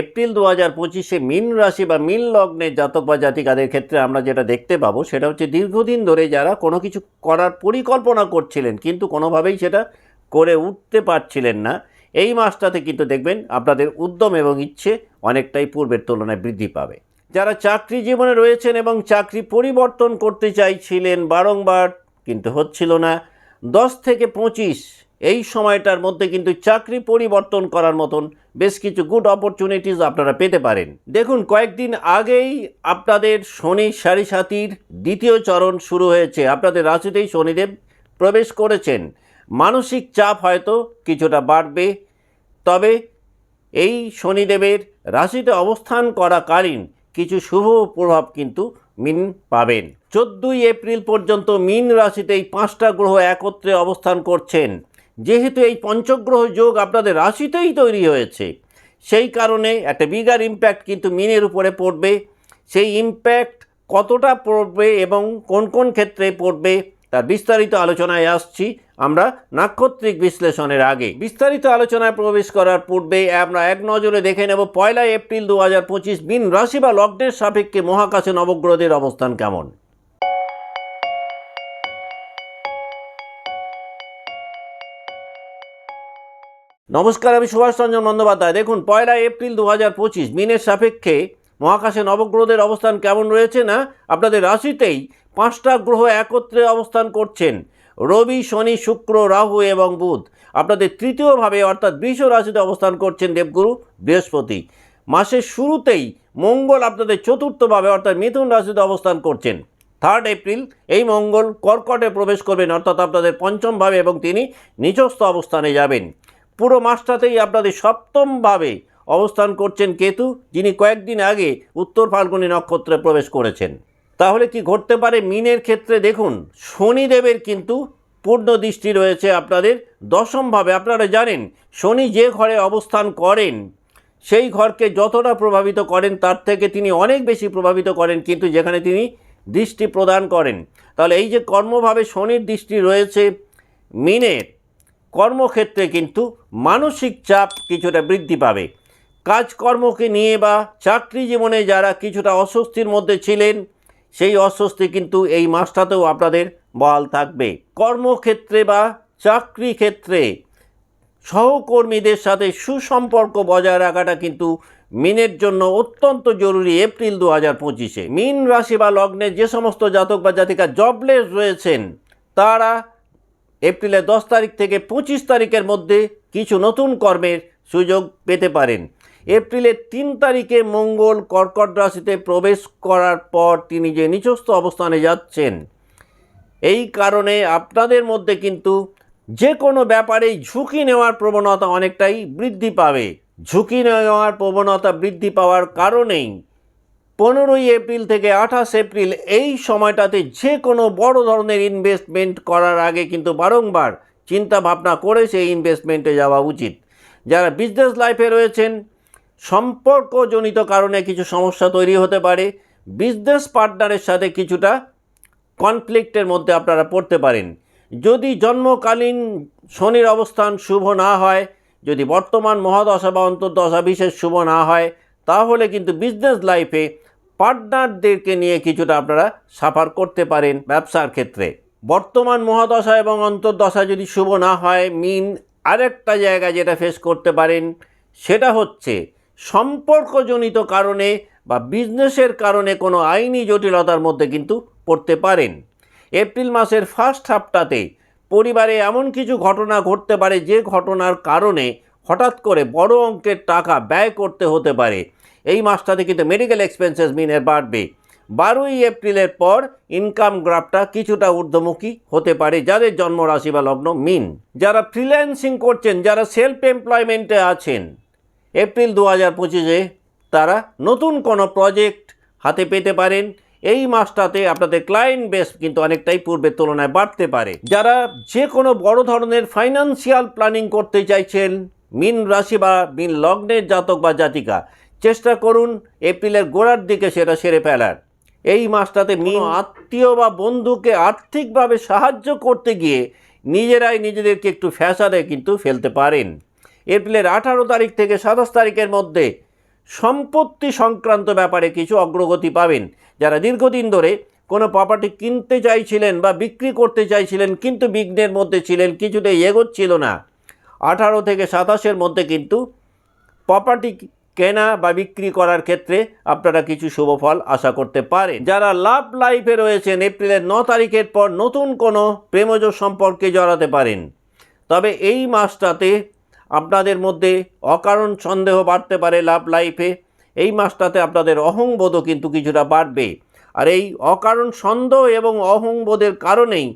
April দু হাজার পঁচিশে মিন রাশি বা মীন লগ্নের জাতক বা জাতিকাদের ক্ষেত্রে আমরা যেটা দেখতে পাবো, সেটা হচ্ছে দীর্ঘদিন ধরে যারা কোনো কিছু করার পরিকল্পনা করছিলেন, কিন্তু কোনোভাবেই সেটা করে উঠতে পারছিলেন না। এই মাসটাতে কিন্তু দেখবেন আপনাদের উদ্যম এবং ইচ্ছে অনেকটাই পূর্বের তুলনায় বৃদ্ধি পাবে। যারা চাকরি জীবনে রয়েছেন এবং চাকরি পরিবর্তন করতে চাইছিলেন, বারংবার কিন্তু হচ্ছিল না। দশ থেকে পঁচিশ এই সময়টার মধ্যে কিন্তু চাকরি পরিবর্তন করার মতন বেশ কিছু গুড অপরচুনিটিস আপনারা পেতে পারেন। দেখুন, কয়েকদিন আগেই আপনাদের শনি সারি সাথীর দ্বিতীয় চরণ শুরু হয়েছে। আপনাদের রাশিতেই শনিদেব প্রবেশ করেছেন। মানসিক চাপ হয়তো কিছুটা বাড়বে, তবে এই শনিদেবের রাশিতে অবস্থান করাকালীন কিছু শুভ প্রভাব কিন্তু মিন পাবেন। চোদ্দোই এপ্রিল পর্যন্ত মিন রাশিতে এই পাঁচটা গ্রহ একত্রে অবস্থান করছেন। যেহেতু এই পঞ্চগ্রহ যোগ আপনাদের রাশিতেই তৈরি হয়েছে, সেই কারণে একটা বিগার ইম্প্যাক্ট কিন্তু মিনের উপরে পড়বে। সেই ইম্প্যাক্ট কতটা পড়বে এবং কোন কোন ক্ষেত্রে পড়বে, তার বিস্তারিত আলোচনায় আসছি আমরা নাক্ষত্রিক বিশ্লেষণের আগে। বিস্তারিত আলোচনায় প্রবেশ করার পূর্বে আমরা এক নজরে দেখে নেব পয়লা এপ্রিল দু হাজার পঁচিশ মিন রাশি বা লগ্নের সাপেক্ষে মহাকাশে নবগ্রহদের অবস্থান কেমন। নমস্কার, আমি সুভাষ রঞ্জন বন্দ্যোপাধ্যায়। দেখুন, পয়লা এপ্রিল দু হাজার পঁচিশ, মিনের সাপেক্ষে মহাকাশে নবগ্রহদের অবস্থান কেমন রয়েছে না? আপনাদের রাশিতেই পাঁচটা গ্রহ একত্রে অবস্থান করছেন। রবি, শনি, শুক্র, রাহু এবং বুধ। আপনাদের তৃতীয়ভাবে, অর্থাৎ বৃষ রাশিতে অবস্থান করছেন দেবগুরু বৃহস্পতি। মাসের শুরুতেই মঙ্গল আপনাদের চতুর্থভাবে, অর্থাৎ মিথুন রাশিতে অবস্থান করছেন। থার্ড এপ্রিল, এই মঙ্গল কর্কটে প্রবেশ করবেন, অর্থাৎ আপনাদের পঞ্চমভাবে এবং তিনি নিচস্থ অবস্থানে যাবেন। পুরো মাসটাতেই আপনাদের সপ্তমভাবে অবস্থান করছেন কেতু, যিনি কয়েকদিন আগে উত্তর ফাল্গুনী নক্ষত্রে প্রবেশ করেছেন। তাহলে কি ঘটতে পারে? মিনের ক্ষেত্রে দেখুন, শনিদেবের কিন্তু পূর্ণ দৃষ্টি রয়েছে আপনাদের দশমভাবে। আপনারা জানেন, শনি যে ঘরে অবস্থান করেন, সেই ঘরকে যতটা প্রভাবিত করেন, তার থেকে তিনি অনেক বেশি প্রভাবিত করেন, কিন্তু যেখানে তিনি দৃষ্টি প্রদান করেন। তাহলে এই যে কর্মভাবে শনির দৃষ্টি রয়েছে, মিনের কর্মক্ষেত্রে কিন্তু মানসিক চাপ কিছুটা বৃদ্ধি পাবে। কাজকর্মকে নিয়ে বা চাকরি জীবনে যারা কিছুটা অস্বস্তির মধ্যে ছিলেন, সেই অস্বস্তি কিন্তু এই মাসটাতেও আপনাদের বহাল থাকবে। কর্মক্ষেত্রে বা চাকরি ক্ষেত্রে সহকর্মীদের সাথে সুসম্পর্ক বজায় রাখাটা কিন্তু মিনের জন্য অত্যন্ত জরুরি এপ্রিল দু হাজার পঁচিশে। মিন রাশি বা লগ্নে যে সমস্ত জাতক বা জাতিকা জবলেস রয়েছেন, তারা এপ্রিলের দশ তারিখ থেকে পঁচিশ তারিখের মধ্যে কিছু নতুন কর্মের সুযোগ পেতে পারেন। এপ্রিলের তিন তারিখে মঙ্গল কর্কট রাশিতে প্রবেশ করার পর তিনি যে নিচস্থ অবস্থানে যাচ্ছেন, এই কারণে আপনাদের মধ্যে কিন্তু যে কোনো ব্যাপারেই ঝুঁকি নেওয়ার প্রবণতা অনেকটাই বৃদ্ধি পাবে। ঝুঁকি নেওয়ার প্রবণতা বৃদ্ধি পাওয়ার কারণেই পনেরোই এপ্রিল থেকে আঠাশ এপ্রিল এই সময়টাতে যে কোনো বড় ধরনের ইনভেস্টমেন্ট করার আগে কিন্তু বারংবার চিন্তা ভাবনা করে সেই ইনভেস্টমেন্টে যাওয়া উচিত। যারা বিজনেস লাইফে রয়েছেন, সম্পর্কজনিত কারণে কিছু সমস্যা তৈরি হতে পারে বিজনেস পার্টনারের সাথে কিছুটা কনফ্লিক্টের মধ্যে আপনারা পড়তে পারেন। যদি জন্মকালীন শনির অবস্থান শুভ না হয়, যদি বর্তমান মহাদশা বা অন্তর্দশা বিশেষ শুভ না হয়, তাহলে কিন্তু বিজনেস লাইফে পার্টনারদেরকে নিয়ে কিছুটা আপনারা সাফার করতে পারেন ব্যবসার ক্ষেত্রে। বর্তমান মহাদশা এবং অন্তর্দশা যদি শুভ না হয় মিন আরেকটা জায়গা যেটা ফেস করতে পারেন, সেটা হচ্ছে সম্পর্কজনিত কারণে বা বিজনেসের কারণে কোনো আইনি জটিলতার মধ্যে কিন্তু পড়তে পারেন। এপ্রিল মাসের ফার্স্ট হাফটাতে পরিবারে এমন কিছু ঘটনা ঘটতে পারে, যে ঘটনার কারণে হঠাৎ করে বড় অঙ্কের টাকা ব্যয় করতে হতে পারে। এই মাসটাতে কিন্তু মেডিকেল এক্সপেন্সেস মিনের বাড়বে। বারোই এপ্রিলের পর ইনকাম গ্রাফটা কিছুটা ঊর্ধ্বমুখী হতে পারে যাদের জন্ম রাশি বা লগ্ন মিন। যারা ফ্রিল্যান্সিং করছেন, যারা সেলফ এমপ্লয়মেন্টে আছেন, এপ্রিল দু হাজার পঁচিশে তারা নতুন কোনো প্রজেক্ট হাতে পেতে পারেন। এই মাসটাতে আপনাদের ক্লায়েন্ট বেস কিন্তু অনেকটাই পূর্বের তুলনায় বাড়তে পারে। যারা যে কোনো বড় ধরনের ফাইন্যান্সিয়াল প্ল্যানিং করতে চাইছেন, মিন রাশি বা মিন লগ্নের জাতক বা জাতিকা চেষ্টা করুন এপ্রিলের গোড়ার দিকে সেটা সেরে ফেলার। এই মাসটাতে মিন আত্মীয় বা বন্ধুকে আর্থিকভাবে সাহায্য করতে গিয়ে নিজেরাই নিজেদেরকে একটু ফ্যাসাদে কিন্তু ফেলতে পারেন। এপ্রিলের আঠারো তারিখ থেকে সাতাশ তারিখের মধ্যে সম্পত্তি সংক্রান্ত ব্যাপারে কিছু অগ্রগতি পাবেন। যারা দীর্ঘদিন ধরে কোনো প্রপার্টি কিনতে চাইছিলেন বা বিক্রি করতে চাইছিলেন কিন্তু বিঘ্নের মধ্যে ছিলেন কিছুতেই এগোচ্ছিল না। আঠারো থেকে সাতাশের মধ্যে কিন্তু প্রপার্টি কেনা বা বিক্রি করার ক্ষেত্রে আপনারা কিছু শুভ ফল আশা করতে পারেন। যারা লাভ লাইফে রয়েছেন, এপ্রিলের ন তারিখের পর নতুন কোনো প্রেমজ সম্পর্কে জড়াতে পারেন। তবে এই মাসটাতে আপনাদের মধ্যে অকারণ সন্দেহ বাড়তে পারে লাভ লাইফে। এই মাসটাতে আপনাদের অহংবোধও কিন্তু কিছুটা বাড়বে। আর এই অকারণ সন্দেহ এবং অহংবোধের কারণেই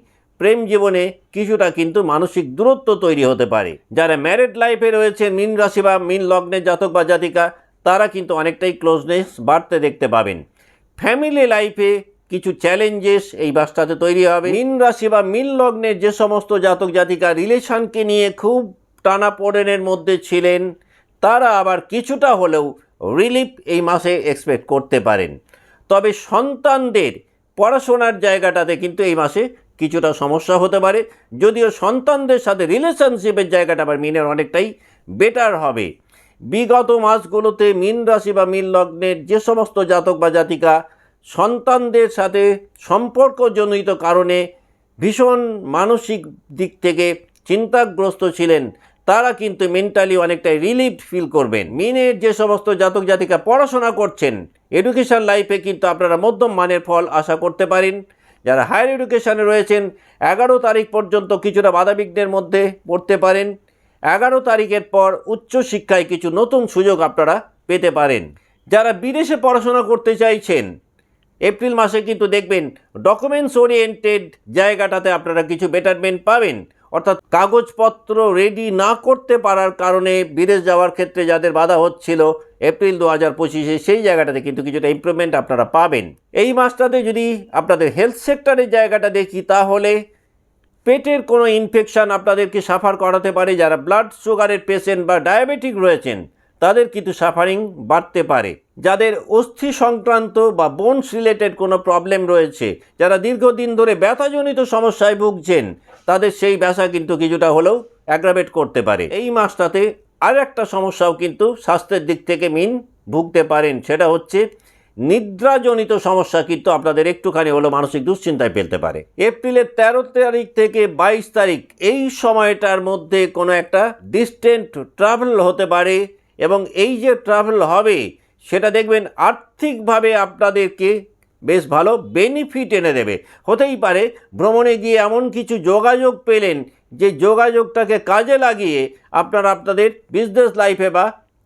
প্রেম জীবনে কিছুটা কিন্তু মানসিক দূরত্ব তৈরি হতে পারে। যারা ম্যারেড লাইফে রয়েছে, মিন রাশি বা মিন লগ্নের জাতক বা জাতিকা, তারা কিন্তু অনেকটাই ক্লোজনেস বাড়তে দেখতে পাবেন। ফ্যামিলি লাইফে কিছু চ্যালেঞ্জেস এই বাসটাতে তৈরি হবে। মিন রাশি বা মিন লগ্নের যে সমস্ত জাতক জাতিকা রিলেশনকে নিয়ে খুব টানা পোড়েনের মধ্যে ছিলেন, তারা আবার কিছুটা হলেও রিলিফ এই মাসে এক্সপেক্ট করতে পারেন। তবে সন্তানদের পড়াশোনার জায়গাটাতে কিন্তু এই মাসে কিছুটা সমস্যা হতে পারে। যদিও সন্তানদের সাথে রিলেশনশিপের জায়গাটা আবার মিনের অনেকটাই বেটার হবে। বিগত মাসগুলোতে মিন রাশি বা মিন লগ্নের যে সমস্ত জাতক বা জাতিকা সন্তানদের সাথে সম্পর্কজনিত কারণে ভীষণ মানসিক দিক থেকে চিন্তাগ্রস্ত ছিলেন, তারা কিন্তু মেন্টালি অনেকটাই রিলিফ ফিল করবেন। মিনের যে সমস্ত জাতক জাতিকা পড়াশোনা করছেন এডুকেশন লাইফে কিন্তু আপনারা মধ্যম মানের ফল আশা করতে পারেন। যারা হায়ার এডুকেশানে রয়েছেন, এগারো তারিখ পর্যন্ত কিছুটা বাধাবিঘ্নের মধ্যে পড়তে পারেন। এগারো তারিখের পর উচ্চশিক্ষায় কিছু নতুন সুযোগ আপনারা পেতে পারেন। যারা বিদেশে পড়াশোনা করতে চাইছেন, এপ্রিল মাসে কিন্তু দেখবেন ডকুমেন্টস ওরিয়েন্টেড জায়গাটাতে আপনারা কিছু বেটারমেন্ট পাবেন। অর্থাৎ কাগজপত্র রেডি না করতে পারার কারণে বিদেশ যাওয়ার ক্ষেত্রে যাদের বাধা হচ্ছিল এপ্রিল দু হাজার পঁচিশে সেই জায়গাটাতে কিন্তু কিছুটা ইমপ্রুভমেন্ট আপনারা পাবেন। এই মাসটাতে যদি আপনাদের হেলথ সেক্টরের জায়গাটা দেখি, তাহলে পেটের কোনো ইনফেকশান আপনাদেরকে সাফার করাতে পারে যারা ব্লাড সুগারের পেশেন্ট বা ডায়াবেটিক রয়েছেন। তাদের কিন্তু সাফারিং বাড়তে পারে। যাদের অস্থি সংক্রান্ত বা বোনস রিলেটেড কোনো প্রবলেম রয়েছে, যারা দীর্ঘদিন ধরে ব্যথাজনিত সমস্যায় ভুগছেন, তাদের সেই ব্যথা কিন্তু কিছুটা হলেও অ্যাগ্রাভেট করতে পারে। এই মাসটাতে আর একটা সমস্যাও কিন্তু স্বাস্থ্যের দিক থেকে মিন ভুগতে পারেন, সেটা হচ্ছে নিদ্রাজনিত সমস্যা কিন্তু আপনাদের একটুখানি হলো মানসিক দুশ্চিন্তায় ফেলতে পারে। এপ্রিলের তেরো তারিখ থেকে বাইশ তারিখ, এই সময়টার মধ্যে কোনো একটা ডিস্টেন্ট ট্রাভেল হতে পারে এবং এই যে ট্রাভেল হবে, সেটা দেখবেন আর্থিকভাবে আপনাদেরকে বেশ ভালো বেনিফিট এনে দেবে। হতেই পারে ভ্রমণে গিয়ে এমন কিছু যোগাযোগ পেলেন যে যোগাযোগটাকে কাজে লাগিয়ে আপনারা আপনাদের বিজনেস লাইফে বা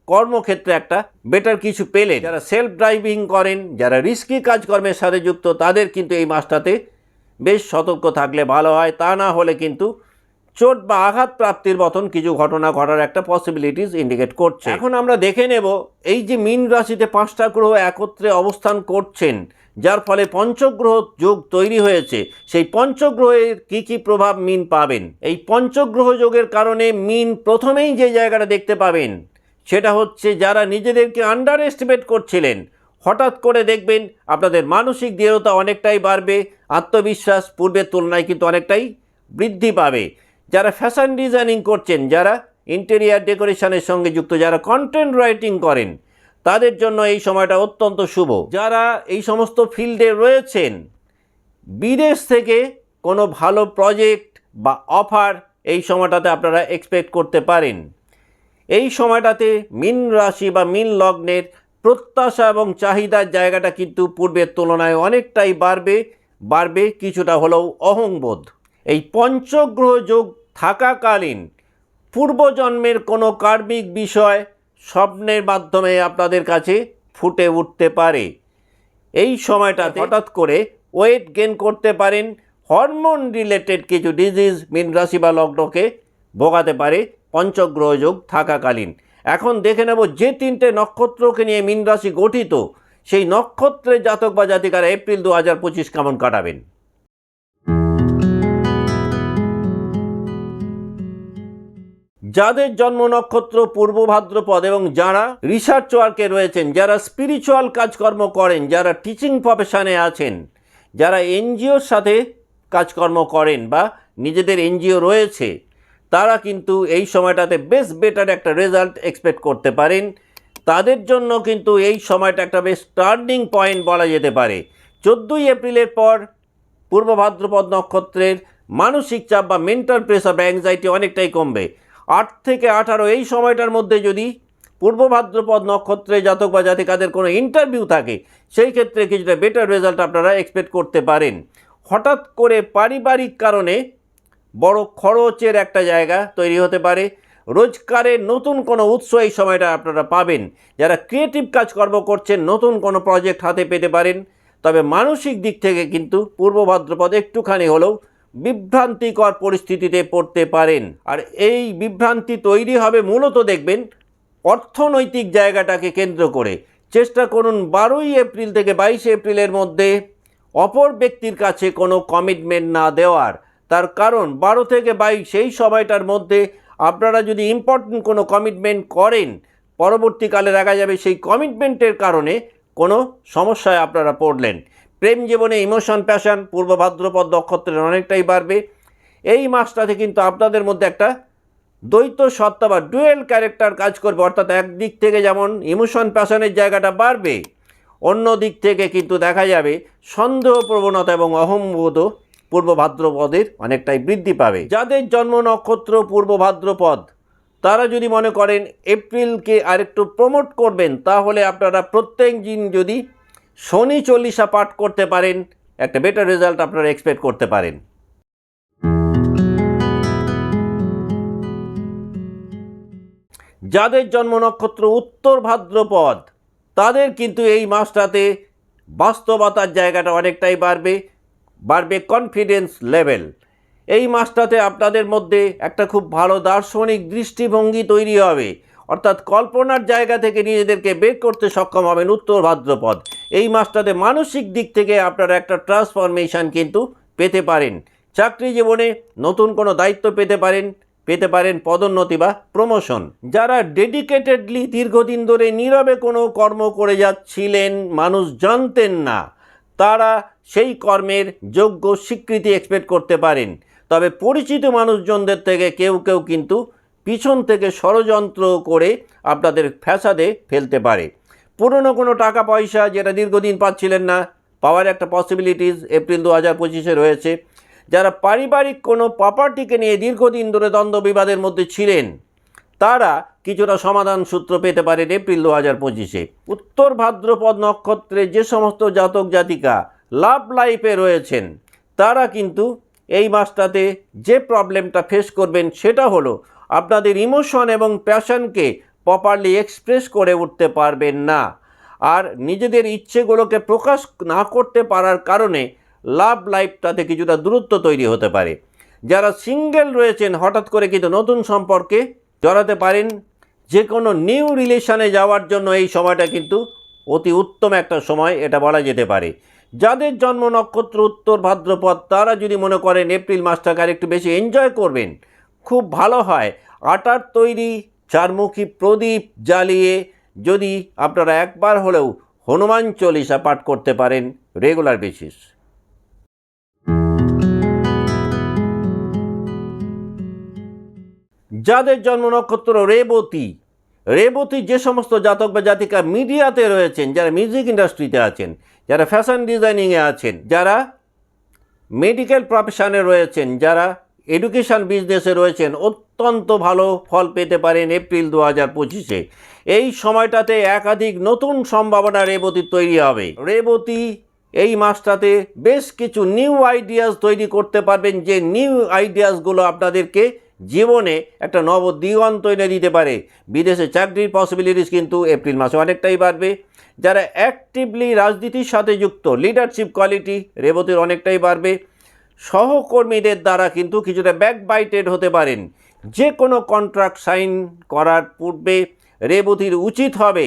কর্মক্ষেত্রে একটা বেটার কিছু পেলেন। যারা সেলফ ড্রাইভিং করেন, যারা রিস্কি কাজকর্মের সাথে যুক্ত, তাদের কিন্তু এই মাসটাতে বেশ সতর্ক থাকলে ভালো হয়। তা না হলে কিন্তু চোট বা আঘাত প্রাপ্তির মতন কিছু ঘটনা ঘটার একটা পসিবিলিটিস ইন্ডিকেট করছে। এখন আমরা দেখে নেব, এই যে মিন রাশিতে পাঁচটা গ্রহ একত্রে অবস্থান করছেন, যার ফলে পঞ্চগ্রহ যোগ তৈরি হয়েছে, সেই পঞ্চগ্রহের কি কি প্রভাব মিন পাবেন? এই পঞ্চগ্রহ যোগের কারণে মিন প্রথমেই যে জায়গাটা দেখতে পাবেন, সেটা হচ্ছে যারা নিজেদেরকে আন্ডার এস্টিমেট করছিলেন, হঠাৎ করে দেখবেন আপনাদের মানসিক দৃঢ়তা অনেকটাই বাড়বে, আত্মবিশ্বাস পূর্বের তুলনায় কিন্তু অনেকটাই বৃদ্ধি পাবে। যারা ফ্যাশন ডিজাইনিং করছেন, যারা ইন্টেরিয়ার ডেকোরেশনের সঙ্গে যুক্ত, যারা কন্টেন্ট রাইটিং করেন, তাদের জন্য এই সময়টা অত্যন্ত শুভ। যারা এই সমস্ত ফিল্ডে রয়েছেন, বিদেশ থেকে কোনো ভালো প্রজেক্ট বা অফার এই সময়টাতে আপনারা এক্সপেক্ট করতে পারেন। এই সময়টাতে মিন রাশি বা মিন লগ্নের প্রত্যাশা এবং চাহিদার জায়গাটা কিন্তু পূর্বের তুলনায় অনেকটাই বাড়বে বাড়বে, কিছুটা হলেও অহংবোধ। এই পঞ্চগ্রহ যোগ থাকাকালীন পূর্বজন্মের কোনো কার্মিক বিষয় স্বপ্নের মাধ্যমে আপনাদের কাছে ফুটে উঠতে পারে। এই সময়টাতে হঠাৎ করে ওয়েট গেন করতে পারেন, হরমোন রিলেটেড কিছু ডিজিজ মিন রাশি বা লগ্নকে ভোগাতে পারে, পঞ্চগ্রহ যোগ থাকাকালীন। এখন দেখে নেব যে তিনটে নক্ষত্রকে নিয়ে মিন রাশি গঠিত, সেই নক্ষত্রের জাতক বা জাতিকারা এপ্রিল দু হাজার পঁচিশ কেমন কাটাবেন। যাদের জন্ম নক্ষত্র পূর্ব ভাদ্রপদ এবং যারা রিসার্চ ওয়ার্কে রয়েছেন, যারা স্পিরিচুয়াল কাজকর্ম করেন, যারা টিচিং প্রফেশনে আছেন, যারা এনজিওর সাথে কাজকর্ম করেন বা নিজেদের এনজিও রয়েছে, তারা কিন্তু এই সময়টাতে বেশ বেটার একটা রেজাল্ট এক্সপেক্ট করতে পারেন। তাদের জন্য কিন্তু এই সময়টা একটা বেশ টার্নিং পয়েন্ট বলা যেতে পারে। চোদ্দোই এপ্রিলের পর পূর্ব ভাদ্রপদ নক্ষত্রের মানসিক চাপ বা মেন্টাল প্রেসার বা অ্যাংজাইটি অনেকটাই কমবে। আট থেকে আঠারো এই সময়টার মধ্যে যদি পূর্ব ভাদ্রপদ নক্ষত্রে জাতক বা জাতিকাদের কোনো ইন্টারভিউ থাকে, সেই ক্ষেত্রে কিছুটা বেটার রেজাল্ট আপনারা এক্সপেক্ট করতে পারেন। হঠাৎ করে পারিবারিক কারণে বড় খরচের একটা জায়গা তৈরি হতে পারে। রোজগারের নতুন কোনো উৎস এই সময়টা আপনারা পাবেন। যারা ক্রিয়েটিভ কাজকর্ম করছেন, নতুন কোনো প্রজেক্ট হাতে পেতে পারেন। তবে মানসিক দিক থেকে কিন্তু পূর্ব ভাদ্রপদ একটুখানি হলেও বিভ্রান্তিকর পরিস্থিতিতে পড়তে পারেন। আর এই বিভ্রান্তি তৈরি হবে মূলত দেখবেন অর্থনৈতিক জায়গাটাকে কেন্দ্র করে। চেষ্টা করুন বারোই এপ্রিল থেকে বাইশে এপ্রিলের মধ্যে অপর ব্যক্তির কাছে কোনো কমিটমেন্ট না দেওয়ার। তার কারণ বারো থেকে বাইশ, সেই সময়টার মধ্যে আপনারা যদি ইম্পর্টেন্ট কোনো কমিটমেন্ট করেন, পরবর্তীকালে দেখা যাবে সেই কমিটমেন্টের কারণে কোনো সমস্যায় আপনারা পড়লেন। প্রেম জীবনে ইমোশন প্যাশন পূর্ব ভাদ্রপদ নক্ষত্রের অনেকটাই বাড়বে। এই মাসটাতে কিন্তু আপনাদের মধ্যে একটা দ্বৈত সত্তা বা ডুয়েল ক্যারেক্টার কাজ করবে। অর্থাৎ একদিক থেকে যেমন ইমোশন প্যাশনের জায়গাটা বাড়বে অন্য দিক থেকে কিন্তু দেখা যাবে সন্দেহ প্রবণতা এবং অহংবোধ পূর্ব ভাদ্রপদের অনেকটাই বৃদ্ধি পাবে। যাদের জন্ম নক্ষত্র পূর্ব ভাদ্রপদ, তারা যদি মনে করেন এপ্রিলকে আরেকটু প্রমোট করবেন, তাহলে আপনারা প্রত্যেক দিন যদি শনি চল্লিশা পাঠ করতে পারেন, একটা বেটার রেজাল্ট আপনারা এক্সপেক্ট করতে পারেন। যাদের জন্ম নক্ষত্র উত্তর ভাদ্রপদ, তাদের কিন্তু এই মাসটাতে বাস্তবতার জায়গাটা অনেকটাই বাড়বে বাড়বে কনফিডেন্স লেভেল এই মাসটাতে আপনাদের মধ্যে একটা খুব ভালো দার্শনিক দৃষ্টিভঙ্গি তৈরি হবে। অর্থাৎ কল্পনার জায়গা থেকে নিজেদেরকে বের করতে সক্ষম হবেন উত্তর ভাদ্রপদ। এই মাসটাতে মানসিক দিক থেকে আপনারা একটা ট্রান্সফরমেশন কিন্তু পেতে পারেন। চাকরি জীবনে নতুন কোনো দায়িত্ব পেতে পারেন পেতে পারেন পদোন্নতি বা প্রমোশন যারা ডেডিকেটেডলি দীর্ঘদিন ধরে নীরবে কোনো কর্ম করে যাচ্ছিলেন, মানুষ জানতেন না, তারা সেই কর্মের যোগ্য স্বীকৃতি এক্সপেক্ট করতে পারেন। তবে পরিচিত মানুষজনদের থেকে কেউ কেউ কিন্তু পিছন থেকে ষড়যন্ত্র করে আপনাদের ফ্যাসাদে ফেলতে পারে। পুরনো কোনো টাকা পয়সা যেটা দীর্ঘদিন পাচ্ছিলেন না, পাওয়ার একটা পসিবিলিটিস এপ্রিল দু হাজার পঁচিশে রয়েছে। যারা পারিবারিক কোনো প্রপার্টিকে নিয়ে দীর্ঘদিন ধরে দ্বন্দ্ব বিবাদের মধ্যে ছিলেন, তারা কিছুটা সমাধান সূত্র পেতে পারেন এপ্রিল দু হাজার পঁচিশে। উত্তর ভাদ্রপদ নক্ষত্রে যে সমস্ত জাতক জাতিকা লাভ লাইফে রয়েছেন, তারা কিন্তু এই মাসটাতে যে প্রবলেমটা ফেস করবেন সেটা হলো আপনাদের ইমোশন এবং প্যাশনকে প্রপারলি এক্সপ্রেস করে উঠতে পারবেন না। আর নিজেদের ইচ্ছেগুলোকে প্রকাশ না করতে পারার কারণে লাভ লাইফটাতে কিছুটা দূরত্ব তৈরি হতে পারে। যারা সিঙ্গেল রয়েছেন, হঠাৎ করে কিন্তু নতুন সম্পর্কে জড়াতে পারেন। যে কোনো নিউ রিলেশনে যাওয়ার জন্য এই সময়টা কিন্তু অতি উত্তম একটা সময়, এটা বলা যেতে পারে। যাদের জন্ম নক্ষত্র, উত্তর ভাদ্রপদ, তারা যদি মনে করেন এপ্রিল মাসটাকে আর একটু বেশি এনজয় করবেন খুব ভালো হয়। আটার তৈরি চারমুখী প্রদীপ জ্বালিয়ে যদি আপনারা একবার হলেও হনুমান চল্লিশা পাঠ করতে পারেন রেগুলার বেসিস। যাদের জন্ম নক্ষত্র রেবতী রেবতী যে সমস্ত জাতক বা জাতিকা মিডিয়াতে রয়েছেন, যারা মিউজিক ইন্ডাস্ট্রিতে আছেন, যারা ফ্যাশন ডিজাইনিংয়ে আছেন, যারা মেডিকেল প্রফেশনে রয়েছেন, যারা এডুকেশন বিজনেসে রয়েছেন অত্যন্ত ভালো ফল পেতে পারেন এপ্রিল দু হাজার পঁচিশে। এই সময়টাতে একাধিক নতুন সম্ভাবনা রেবতীর তৈরি হবে। রেবতী এই মাসটাতে বেশ কিছু নিউ আইডিয়াস তৈরি করতে পারবেন যে নিউ আইডিয়াসগুলো আপনাদেরকে জীবনে একটা নব দিগন্ত এনে দিতে পারে। বিদেশে চাকরির পসিবিলিটিস কিন্তু এপ্রিল মাসে অনেকটাই বাড়বে। যারা অ্যাক্টিভলি রাজনীতির সাথে যুক্ত লিডারশিপ কোয়ালিটি রেবতীর অনেকটাই বাড়বে। সহকর্মীদের দ্বারা কিন্তু কিছুটা ব্যাকবাইটেড হতে পারেন। যে কোনো কন্ট্রাক্ট সাইন করার পূর্বে রেবতীর উচিত হবে।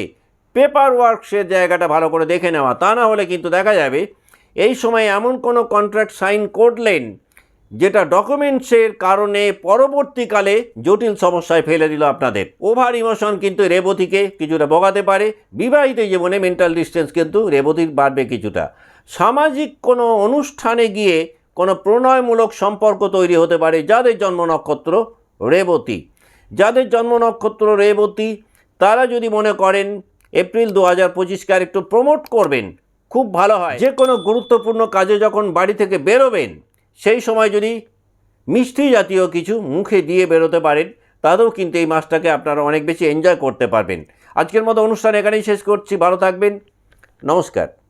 পেপার ওয়ার্কসের জায়গাটা ভালো করে দেখে নেওয়া। তা না হলে কিন্তু দেখা যাবে, এই সময় এমন কোনো কন্ট্রাক্ট সাইন করলেন যেটা ডকুমেন্টসের কারণে পরবর্তীকালে জটিল সমস্যায় ফেলে দিল আপনাদের। ওভার ইমোশন কিন্তু রেবতীকে কিছুটা বগাতে পারে। বিবাহিত জীবনে মেন্টাল ডিস্টেন্স কিন্তু রেবতীর বাড়বে কিছুটা। সামাজিক কোনো অনুষ্ঠানে গিয়ে কোনো প্রণয়মূলক সম্পর্ক তৈরি হতে পারে যাদের জন্ম নক্ষত্র রেবতী। যাদের জন্ম নক্ষত্র রেবতী, তারা যদি মনে করেন এপ্রিল দু হাজার পঁচিশকে আর একটু প্রমোট করবেন, খুব ভালো হয়। যে কোনো গুরুত্বপূর্ণ কাজে যখন বাড়ি থেকে বেরোবেন, সেই সময় যদি মিষ্টি জাতীয় কিছু মুখে দিয়ে বেরোতে পারেন, তাতেও কিন্তু এই মাসটাকে আপনারা অনেক বেশি এনজয় করতে পারবেন। আজকের মতো অনুষ্ঠান এখানেই শেষ করছি। ভালো থাকবেন। নমস্কার।